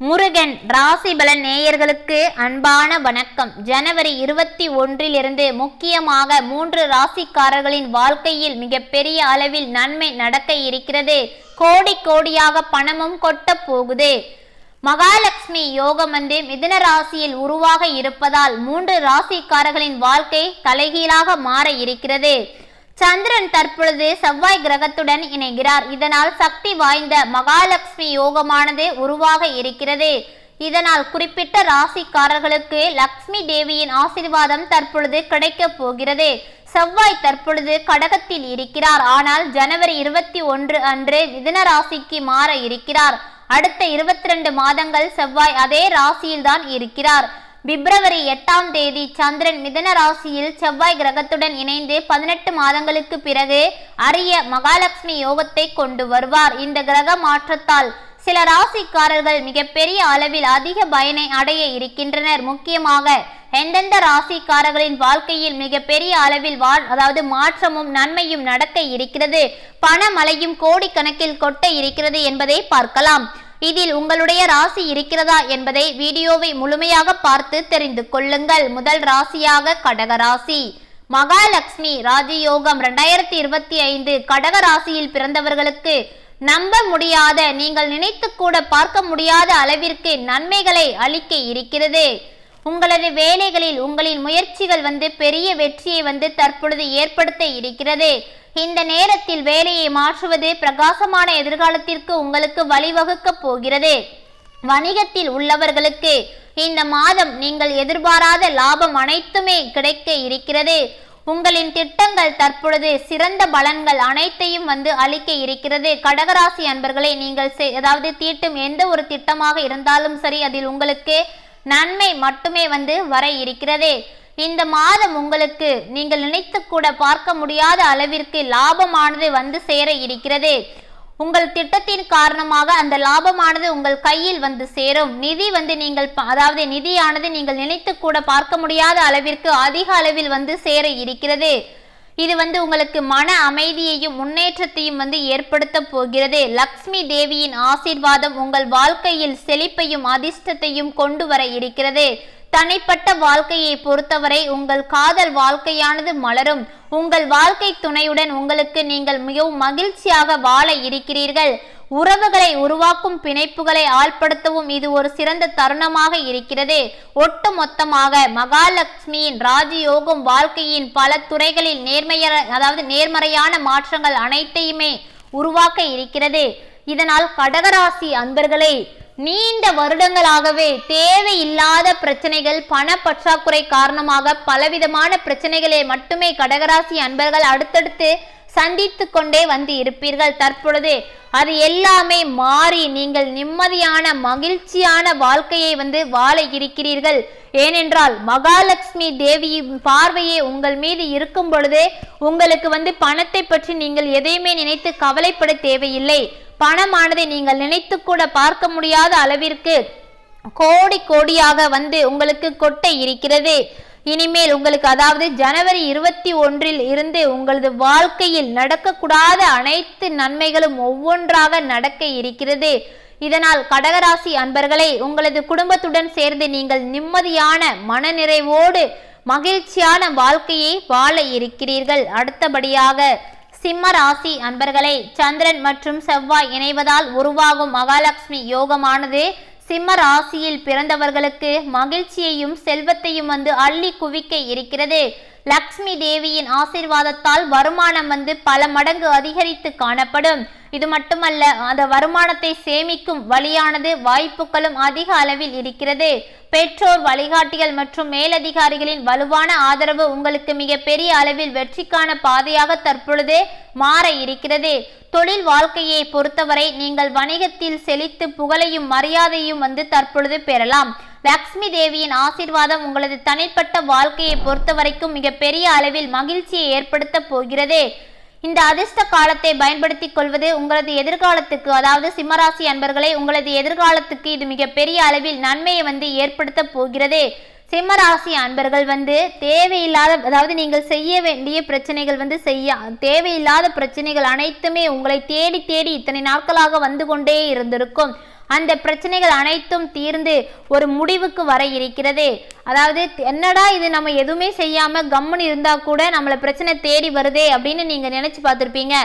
முருகன் ராசிபலன் நேயர்களுக்கு அன்பான வணக்கம். ஜனவரி இருபத்தி ஒன்றிலிருந்து முக்கியமாக மூன்று ராசிக்காரர்களின் வாழ்க்கையில் மிகப்பெரிய அளவில் நன்மை நடக்க இருக்கிறது. கோடி கோடியாக பணமும் கொட்ட போகுது. மகாலட்சுமி யோகம் வந்து மிதுன ராசியில் உருவாக இருப்பதால் மூன்று ராசிக்காரர்களின் வாழ்க்கை தலைகீழாக மாற இருக்கிறது. சந்திரன் தற்பொழுது செவ்வாய் கிரகத்துடன் இணைகிறார். இதனால் சக்தி வாய்ந்த மகாலட்சுமி யோகமானது உருவாக இருக்கிறது. இதனால் குறிப்பிட்ட ராசிக்காரர்களுக்கு லக்ஷ்மி தேவியின் ஆசீர்வாதம் தற்பொழுது கிடைக்கப் போகிறது. செவ்வாய் தற்பொழுது கடகத்தில் இருக்கிறார். ஆனால் ஜனவரி இருபத்தி ஒன்று அன்று மிதுன ராசிக்கு மாற இருக்கிறார். அடுத்த இருபத்தி ரெண்டு மாதங்கள் செவ்வாய் அதே ராசியில்தான் இருக்கிறார். பிப்ரவரி எட்டாம் தேதி சந்திரன் மிதன ராசியில் செவ்வாய் கிரகத்துடன் இணைந்து பதினெட்டு மாதங்களுக்கு பிறகு அரிய மகாலட்சுமி யோகத்தை கொண்டு வருவார். இந்த கிரக மாற்றத்தால் சில ராசிக்காரர்கள் மிகப்பெரிய அளவில் அதிக பயனை அடைய இருக்கின்றனர். முக்கியமாக எந்தெந்த ராசிக்காரர்களின் வாழ்க்கையில் மிகப்பெரிய அளவில் வா அதாவது மாற்றமும் நன்மையும் நடக்க இருக்கிறது பணமழையும் கோடிக்கணக்கில் கொட்ட இருக்கிறது என்பதை பார்க்கலாம். இதில் உங்களுடைய ராசி இருக்கிறதா என்பதை வீடியோவை முழுமையாக பார்த்து தெரிந்து கொள்ளுங்கள். முதல் ராசியாக கடக ராசி. மகாலட்சுமி ராஜயோகம் ரெண்டாயிரத்தி இருபத்தி ஐந்து. கடக ராசியில் பிறந்தவர்களுக்கு நம்ப முடியாத நீங்கள் நினைத்து கூட பார்க்க முடியாத அளவிற்கு நன்மைகளை அளிக்க இருக்கிறது. உங்களது வேலைகளில் உங்களின் முயற்சிகள் வந்து பெரிய வெற்றியை வந்து தற்பொழுது ஏற்படுத்த இருக்கிறது. இந்த நேரத்தில் வேலையை மாற்றுவது பிரகாசமான எதிர்காலத்திற்கு உங்களுக்கு வழிவகுக்கப் போகிறது. வணிகத்தில் உள்ளவர்களுக்கு இந்த மாதம் நீங்கள் எதிர்பாராத லாபம் அனைத்துமே கிடைக்க இருக்கிறது. உங்களின் திட்டங்கள் தற்பொழுது சிறந்த பலன்கள் அனைத்தையும் வந்து அளிக்க இருக்கிறது. கடகராசி அன்பர்களை நீங்கள் அதாவது தீட்டும் எந்த ஒரு திட்டமாக இருந்தாலும் சரி அதில் உங்களுக்கு நன்மை மட்டுமே வந்து வர இருக்கிறது. இந்த மாதம் உங்களுக்கு நீங்கள் நினைத்து கூட பார்க்க முடியாத அளவிற்கு லாபமானது வந்து சேர இருக்கிறது. உங்கள் திட்டத்தின் காரணமாக அந்த லாபமானது உங்கள் கையில் வந்து சேரும். நிதி வந்து நீங்கள் அதாவது நிதியானது நீங்கள் நினைத்து கூட பார்க்க முடியாத அளவிற்கு அதிக அளவில் வந்து சேர இருக்கிறது. இது வந்து உங்களுக்கு மன அமைதியையும் முன்னேற்றத்தையும் வந்து ஏற்படுத்த போகிறது. லக்ஷ்மி தேவியின் ஆசீர்வாதம் உங்கள் வாழ்க்கையில் செழிப்பையும் அதிர்ஷ்டத்தையும் கொண்டு வர இருக்கிறது. தனிப்பட்ட வாழ்க்கையை பொறுத்தவரை உங்கள் காதல் வாழ்க்கையானது மலரும். உங்கள் வாழ்க்கை துணையுடன் உங்களுக்கு நீங்கள் மிகவும் மகிழ்ச்சியாக வாழ இருக்கிறீர்கள். உறவுகளை உருவாக்கும் பிணைப்புகளை ஆள்படுத்தவும் இது ஒரு சிறந்த தருணமாக இருக்கிறது. ஒட்டு மொத்தமாக மகாலட்சுமியின் ராஜயோகம் வாழ்க்கையின் பல துறைகளில் நேர்மைய அதாவது நேர்மறையான மாற்றங்கள் அனைத்தையுமே உருவாக்க இருக்கிறது. இதனால் கடகராசி அன்பர்களை நீண்ட வருடங்களாகவே தேவையில்லாத பிரச்சனைகள் பண பற்றாக்குறை காரணமாக பலவிதமான பிரச்சனைகளை மட்டுமே கடகராசி அன்பர்கள் அடுத்தடுத்து சந்தித்து கொண்டே வந்து இருப்பீர்கள் தற்பொழுது அது எல்லாமே மாறி நீங்கள் நிம்மதியான மகிழ்ச்சியான வாழ்க்கையை வந்து வாழ இருக்கிறீர்கள். ஏனென்றால் மகாலட்சுமி தேவியின் பார்வையே உங்கள் மீது இருக்கும் பொழுது உங்களுக்கு வந்து பணத்தை பற்றி நீங்கள் எதையுமே நினைத்து கவலைப்பட தேவையில்லை. பணமானதை நீங்கள் நினைத்து கூட பார்க்க முடியாத அளவிற்கு கோடி கோடியாக வந்து உங்களுக்கு கொட்டை இருக்கிறது. இனிமேல் உங்களுக்கு அதாவது ஜனவரி இருபத்தி ஒன்றில் இருந்து உங்களது வாழ்க்கையில் நடக்கக்கூடாத அனைத்து நன்மைகளும் ஒவ்வொன்றாக நடக்க இருக்கிறது. இதனால் கடகராசி அன்பர்களை உங்களது குடும்பத்துடன் சேர்ந்து நீங்கள் நிம்மதியான மனநிறைவோடு மகிழ்ச்சியான வாழ்க்கையை வாழ இருக்கிறீர்கள். அடுத்தபடியாக சிம்ம ராசி அன்பர்களே சந்திரன் மற்றும் செவ்வாய் இணைவதால் உருவாகும் மகாலட்சுமி யோகமானது சிம்ம ராசியில் பிறந்தவர்களுக்கு மகிழ்ச்சியையும் செல்வத்தையும் வந்து அள்ளி குவிக்க இருக்கிறது. லக்ஷ்மி தேவியின் ஆசிர்வாதத்தால் வருமானம் வந்து பல மடங்கு அதிகரித்து காணப்படும். இது மட்டுமல்ல அந்த வருமானத்தை சேமிக்கும் வழியானது வாய்ப்புகளும் அதிக அளவில் இருக்கிறது. பெற்றோர் வழிகாட்டிகள் மற்றும் மேலதிகாரிகளின் வலுவான ஆதரவு உங்களுக்கு மிகப்பெரிய அளவில் வெற்றிக்கான பாதையாக தற்பொழுது மாற இருக்கிறது. தொழில் வாழ்க்கையை பொறுத்தவரை நீங்கள் வணிகத்தில் செழித்து புகழையும் மரியாதையும் வந்து தற்பொழுது பெறலாம். லக்ஷ்மி தேவியின் ஆசிர்வாதம் உங்களது தனிப்பட்ட வாழ்க்கையை பொறுத்தவரைக்கும் மிகப்பெரிய அளவில் மகிழ்ச்சியை ஏற்படுத்த போகிறது. இந்த அதிர்ஷ்ட காலத்தை பயன்படுத்திக் கொள்வது உங்களது எதிர்காலத்துக்கு அதாவது சிம்மராசி அன்பர்களை உங்களது எதிர்காலத்துக்கு இது மிகப்பெரிய அளவில் நன்மையை வந்து ஏற்படுத்த போகிறது. சிம்மராசி அன்பர்கள் வந்து தேவையில்லாத அதாவது நீங்கள் செய்ய வேண்டிய பிரச்சனைகள் வந்து செய்ய தேவையில்லாத பிரச்சனைகள் அனைத்துமே உங்களை தேடி தேடி இத்தனை நாட்களாக வந்து கொண்டே இருந்திருக்கும். அந்த பிரச்சனைகள் அனைத்தும் தீர்ந்து ஒரு முடிவுக்கு வர இருக்கிறது. அதாவது என்னடா இது நம்ம எதுவுமே செய்யாம கம்முன்னு இருந்தா கூட நம்மள பிரச்சனை தேடி வருதே அப்படின்னு நீங்க நினைச்சு பார்த்துருப்பீங்க.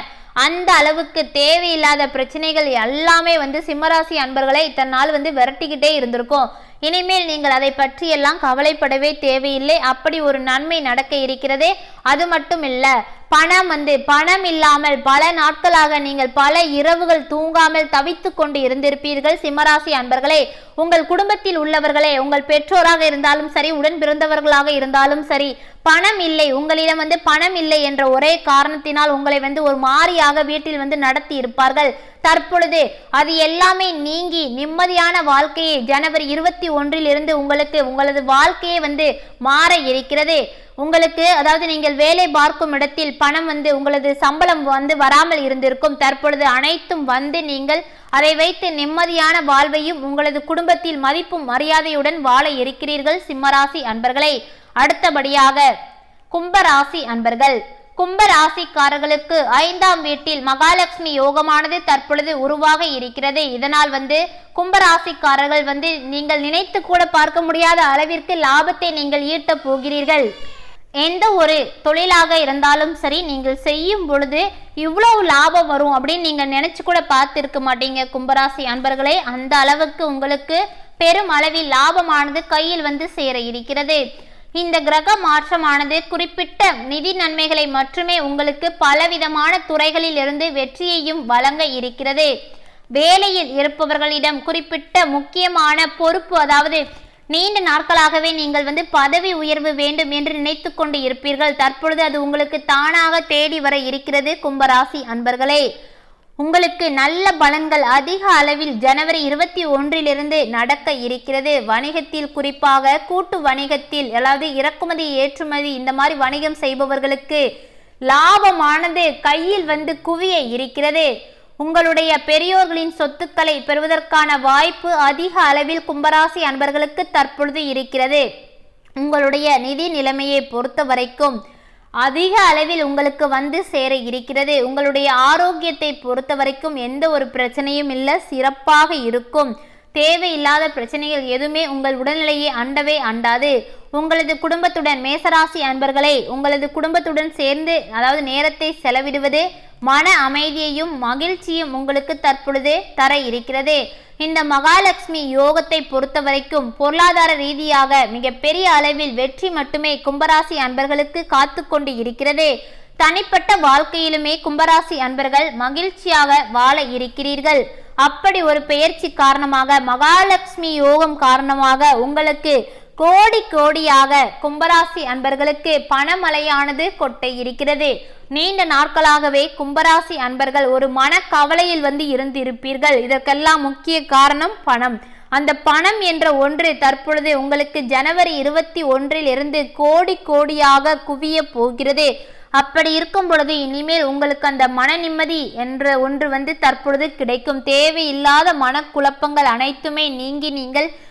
அந்த அளவுக்கு தேவையில்லாத பிரச்சனைகள் எல்லாமே வந்து சிம்மராசி அன்பர்களை இத்தனை நாள் வந்து விரட்டிக்கிட்டே இருந்திருக்கும். இனிமேல் நீங்கள் அதை பற்றி எல்லாம் கவலைப்படவே தேவையில்லை. அப்படி ஒரு நன்மை நடக்க இருக்கிறதே. அது மட்டும் இல்லை பணம் வந்து பணம் இல்லாமல் பல நாட்களாக நீங்கள் பல இரவுகள் தூங்காமல் தவித்து கொண்டு இருந்திருப்பீர்கள். சிம்மராசி அன்பர்களே உங்கள் குடும்பத்தில் உள்ளவர்களே உங்கள் பெற்றோராக இருந்தாலும் சரி உடன் பிறந்தவர்களாக இருந்தாலும் சரி பணம் இல்லை உங்களிடம் வந்து பணம் இல்லை என்ற ஒரே காரணத்தினால் உங்களை வந்து ஒரு மாறியாக வீட்டில் வந்து நடத்தி இருப்பார்கள். தற்பொழுது அது எல்லாமே நீங்கி நிம்மதியான வாழ்க்கையை ஜனவரி இருபத்தி ஒன்றில் இருந்து உங்களுக்கு உங்களது வாழ்க்கையை வந்து மாற இருக்கிறது. உங்களுக்கு அதாவது நீங்கள் வேலை பார்க்கும் இடத்தில் பணம் வந்து உங்களது சம்பளம் வந்து வராமல் இருந்திருக்கும். தற்பொழுது அனைத்தும் வந்து நீங்கள் அதை வைத்து நிம்மதியான வாழ்வையும் உங்களது குடும்பத்தில் மதிப்பும் மரியாதையுடன் வாழ இருக்கிறீர்கள் சிம்மராசி அன்பர்களே. அடுத்தபடியாக கும்பராசி அன்பர்கள். கும்பராசிக்காரர்களுக்கு ஐந்தாம் வீட்டில் மகாலட்சுமி யோகமானது தற்பொழுது உருவாக இருக்கிறது. இதனால் வந்து கும்பராசிக்காரர்கள் வந்து நீங்கள் நினைத்து கூட பார்க்க முடியாத அளவிற்கு லாபத்தை நீங்கள் ஈட்ட போகிறீர்கள். எந்த ஒரு தொழிலாக இருந்தாலும் சரி நீங்கள் செய்யும் பொழுது இவ்வளவு லாபம் வரும் அப்படின்னு நீங்கள் நினைச்சு கூட பார்த்துருக்க மாட்டீங்க. கும்பராசி அன்பர்களே அந்த அளவுக்கு உங்களுக்கு பெரும் அளவில் லாபமானது கையில் வந்து சேர இருக்கிறது. இந்த கிரக மாற்றமானது குறிப்பிட்ட நிதி நன்மைகளை மட்டுமே உங்களுக்கு பலவிதமான துறைகளில் இருந்து வெற்றியையும் வழங்க இருக்கிறது. வேலையில் இருப்பவர்களிடம் குறிப்பிட்ட முக்கியமான பொறுப்பு அதாவது நீண்ட நாட்களாகவே நீங்கள் வந்து பதவி உயர்வு வேண்டும் என்று நினைத்து கொண்டு இருப்பீர்கள். தற்பொழுது அது உங்களுக்கு தானாக தேடி வர இருக்கிறது கும்பராசி அன்பர்களே. உங்களுக்கு நல்ல பலன்கள் அதிக அளவில் ஜனவரி இருபத்தி ஒன்றிலிருந்து நடக்க இருக்கிறது. வணிகத்தில் குறிப்பாக கூட்டு வணிகத்தில் அதாவது இறக்குமதி ஏற்றுமதி இந்த மாதிரி வணிகம் செய்பவர்களுக்கு லாபமானது கையில் வந்து குவிய இருக்கிறது. உங்களுடைய பெரியோர்களின் சொத்துக்களை பெறுவதற்கான வாய்ப்பு அதிக அளவில் கும்பராசி அன்பர்களுக்கு தற்பொழுது இருக்கிறது. உங்களுடைய நிதி நிலைமையை பொறுத்த வரைக்கும் அதிக அளவில் உங்களுக்கு வந்து சேர இருக்கிறது. உங்களுடைய ஆரோக்கியத்தை பொறுத்த வரைக்கும் எந்த ஒரு பிரச்சனையும் இல்லை. சிறப்பாக இருக்கும். தேவையில்லாத பிரச்சனைகள் எதுவுமே உங்கள் உடல்நிலையை அண்டவே அண்டாது. உங்களது குடும்பத்துடன் மேசராசி அன்பர்களை உங்களது குடும்பத்துடன் சேர்ந்து அதாவது நேரத்தை செலவிடுவது மன அமைதியையும் மகிழ்ச்சியும் உங்களுக்கு தற்பொழுது தர இருக்கிறது. இந்த மகாலட்சுமி யோகத்தை பொறுத்த வரைக்கும் பொருளாதார ரீதியாக மிகப்பெரிய அளவில் வெற்றி மட்டுமே கும்பராசி அன்பர்களுக்கு காத்து கொண்டு இருக்கிறது. தனிப்பட்ட வாழ்க்கையிலுமே கும்பராசி அன்பர்கள் மகிழ்ச்சியாக வாழ இருக்கிறீர்கள். அப்படி ஒரு பெயர்ச்சி காரணமாக மகாலட்சுமி யோகம் காரணமாக உங்களுக்கு கோடி கோடியாக கும்பராசி அன்பர்களுக்கு பணமழையானது கொட்டை இருக்கிறது. நீண்ட நாட்களாகவே கும்பராசி அன்பர்கள் ஒரு மனக்கவலையில் வந்து இருந்திருப்பீர்கள். இதற்கெல்லாம் முக்கிய காரணம் பணம். அந்த பணம் என்ற ஒன்று தற்பொழுது உங்களுக்கு ஜனவரி இருபத்தி ஒன்றில் இருந்து கோடி கோடியாக குவிய போகிறது. அப்படி இருக்கும் பொழுது இனிமேல் உங்களுக்கு அந்த மன நிம்மதி என்ற ஒன்று வந்து தற்பொழுது கிடைக்கும். தேவையில்லாத மனக்குழப்பங்கள் அனைத்துமே நீங்கி நீங்கள்